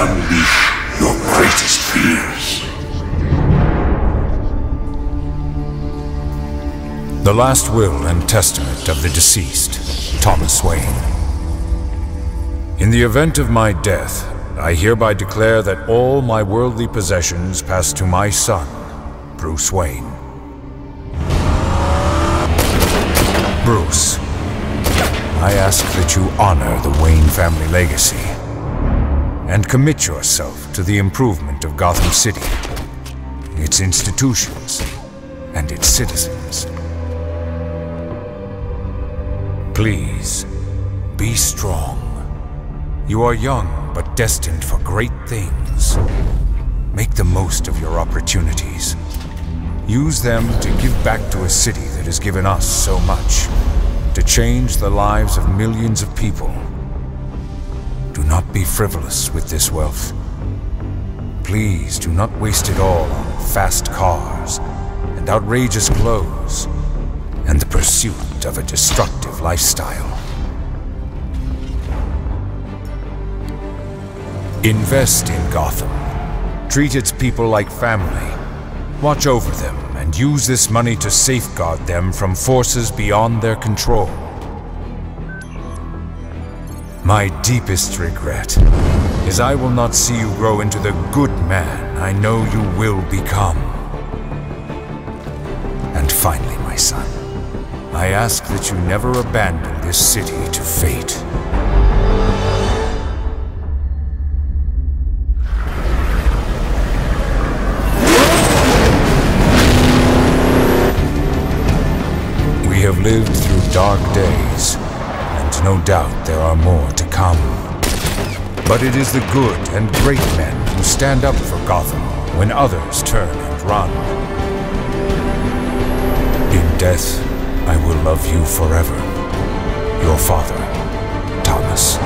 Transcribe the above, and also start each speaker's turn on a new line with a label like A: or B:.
A: Unleash your greatest fears.
B: The last will and testament of the deceased, Thomas Wayne. In the event of my death, I hereby declare that all my worldly possessions pass to my son, Bruce Wayne. Bruce, I ask that you honor the Wayne family legacy and commit yourself to the improvement of Gotham City, its institutions, and its citizens. Please, be strong. You are young, but destined for great things. Make the most of your opportunities. Use them to give back to a city that has given us so much. To change the lives of millions of people. Not be frivolous with this wealth. Please do not waste it all on fast cars and outrageous clothes and the pursuit of a destructive lifestyle. Invest in Gotham. Treat its people like family. Watch over them and use this money to safeguard them from forces beyond their control. My deepest regret is I will not see you grow into the good man I know you will become. And finally, my son, I ask that you never abandon this city to fate. We have lived through dark days, and no doubt there are more to come. But it is the good and great men who stand up for Gotham when others turn and run. In death, I will love you forever. Your father, Thomas.